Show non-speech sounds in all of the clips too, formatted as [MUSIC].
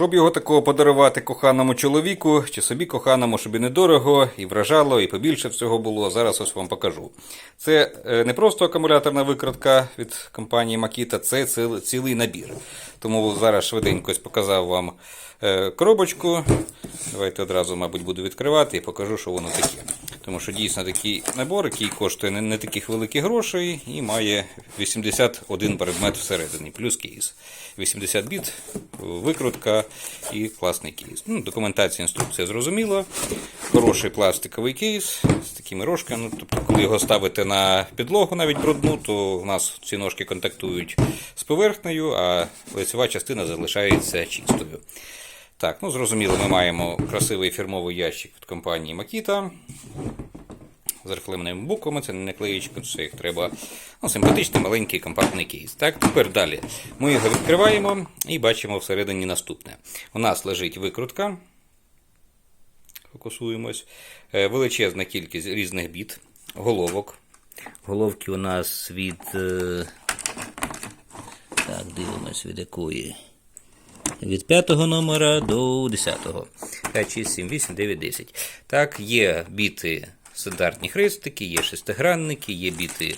Щоб його такого подарувати коханому чоловіку чи собі коханому, щоб і недорого, і вражало, і побільше всього було. Зараз ось вам покажу. Це е, не просто акумуляторна викрутка від компанії Makita, це цілий набір. Тому зараз швиденько показав вам е, коробочку. Давайте одразу, мабуть, буду відкривати і покажу, що воно таке. Тому що дійсно такий набор, який коштує не, таких великих грошей і має 81 предмет всередині, плюс кейс. 80 біт, викрутка і класний кейс. Ну, документація, інструкція зрозуміла. Хороший пластиковий кейс з такими рожками. Ну, тобто, коли його ставите на підлогу, навіть брудну, то у нас ці ножки контактують з поверхнею, а лицева частина залишається чистою. Так, ну зрозуміло, ми маємо красивий фірмовий ящик від компанії Makita з рекламними буквами, це не наклеїчка, це їх треба. Ну, симпатичний маленький компактний кейс. Так, тепер далі. Ми його відкриваємо і бачимо всередині наступне. У нас лежить викрутка. Фокусуємось. Е, Величезна кількість різних біт, головок. Головки у нас від. е, Так, дивимось від якої. Від 5 номера до 10. 5, 6, 7, 8, 9, 10. Так, є біти стандартні хрестики, є шестигранники, є біти,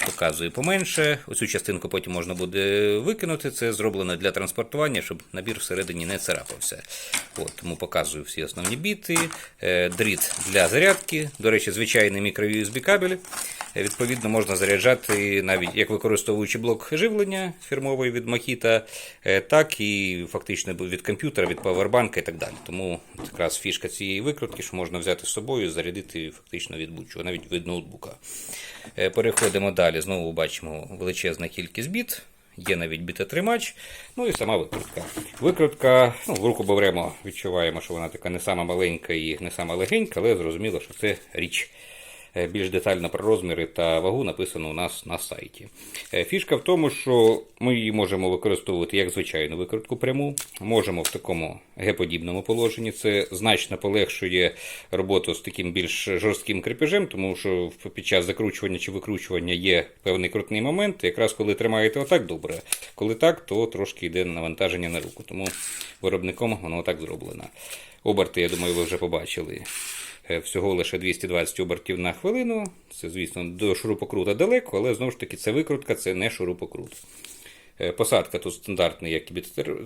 я показую поменше. Оцю частинку потім можна буде викинути. Це зроблено для транспортування, щоб набір всередині не царапався. От, тому показую всі основні біти. Е, Дріт для зарядки. До речі, звичайний мікро-USB кабель. Відповідно, можна заряджати навіть як використовуючи блок живлення фірмовий від Makita, е, так і фактично від комп'ютера, від павербанка і так далі. Тому якраз фішка цієї викрутки, що можна взяти з собою зарядити фактично від будь-чого, навіть від ноутбука. Е, Переходимо далі. Знову бачимо величезна кількість біт. Є навіть бітотримач, ну і сама викрутка. Викрутка, ну, в руку беремо, відчуваємо, що вона така не сама маленька і не сама легенька, але зрозуміло, що це річ. Е, Більш детально про розміри та вагу написано у нас на сайті. Е, Фішка в тому, що ми її можемо використовувати як звичайну викрутку пряму, можемо в такому Г-подібному положенні. Це значно полегшує роботу з таким більш жорстким крепежем, тому що під час закручування чи викручування є певний крутний момент. Якраз коли тримаєте отак добре. Коли так, то трошки йде навантаження на руку. Тому виробником воно так зроблено. Оберти, я думаю, ви вже побачили. Е, Всього лише 220 обертів на хвилину. Це, звісно, до шурупокрута далеко, але знову ж таки це викрутка, це не шурупокрут. Е, Посадка тут стандартний, як і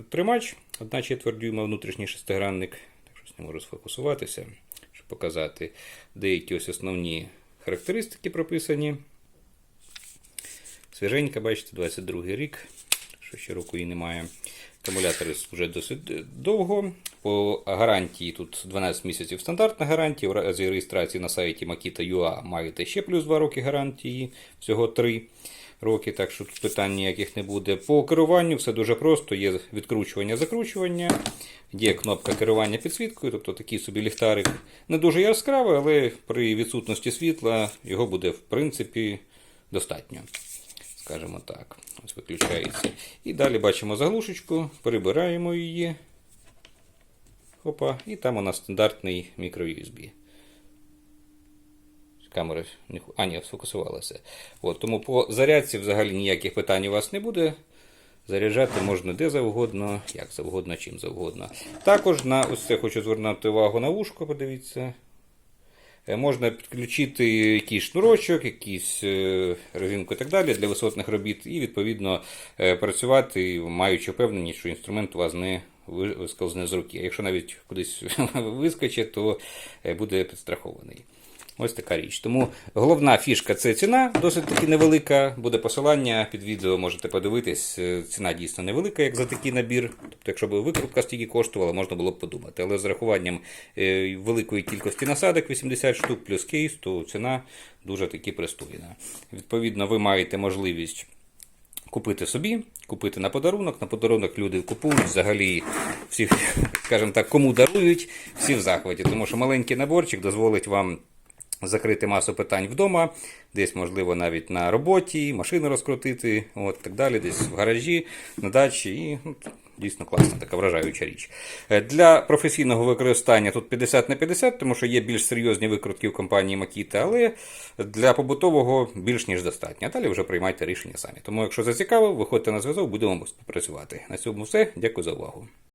тримач, одна четверть дюйма внутрішній шестигранник. Так щось не можу сфокусуватися, щоб показати деякі ось основні характеристики прописані. Свіженька, бачите, 22 рік, що ще року і немає. Акумулятори вже досить довго. По гарантії тут 12 місяців стандартна гарантія. В разі реєстрації на сайті Makita.ua маєте ще плюс 2 роки гарантії, всього 3 роки, так що тут питань ніяких не буде. По керуванню все дуже просто. Є відкручування-закручування, є кнопка керування підсвіткою, тобто такий собі ліхтарик. Не дуже яскравий, але при відсутності світла його буде в принципі достатньо скажімо так. Ось виключається. І далі бачимо заглушечку, перебираємо її. Опа, і там у нас стандартний мікро-USB. Камера не а, ні, сфокусувалася. От, тому по зарядці взагалі ніяких питань у вас не буде. Заряджати можна де завгодно, як завгодно, чим завгодно. Також на ось це хочу звернути увагу на вушко, подивіться. Е, Можна підключити якийсь шнурочок, якийсь е, резинку і так далі для висотних робіт, і відповідно е, працювати, маючи впевненість, що інструмент у вас не ви- вискользне з руки. А якщо навіть кудись [LAUGHS] вискочить, то е, буде підстрахований. Ось така річ. Тому головна фішка це ціна, досить таки невелика. Буде посилання під відео, можете подивитись. Е, Ціна дійсно невелика, як за такий набір. Тобто, якщо б викрутка стільки коштувала, можна було б подумати. Але з рахуванням е, великої кількості насадок, 80 штук плюс кейс, то ціна дуже таки пристойна. Відповідно, ви маєте можливість. Купити собі, купити на подарунок. На подарунок люди купують взагалі всі, [LAUGHS] скажімо так, кому дарують, всі в захваті. Тому що маленький наборчик дозволить вам закрити масу питань вдома, десь, можливо, навіть на роботі, машину розкрутити, от так далі, десь в гаражі, на дачі. І ну, дійсно класна, така вражаюча річ. Е, Для професійного використання тут 50 на 50, тому що є більш серйозні викрутки в компанії Makita, але для побутового більш ніж достатньо. Далі вже приймайте рішення самі. Тому, якщо зацікавив, виходьте на зв'язок, будемо співпрацювати. На цьому все. Дякую за увагу.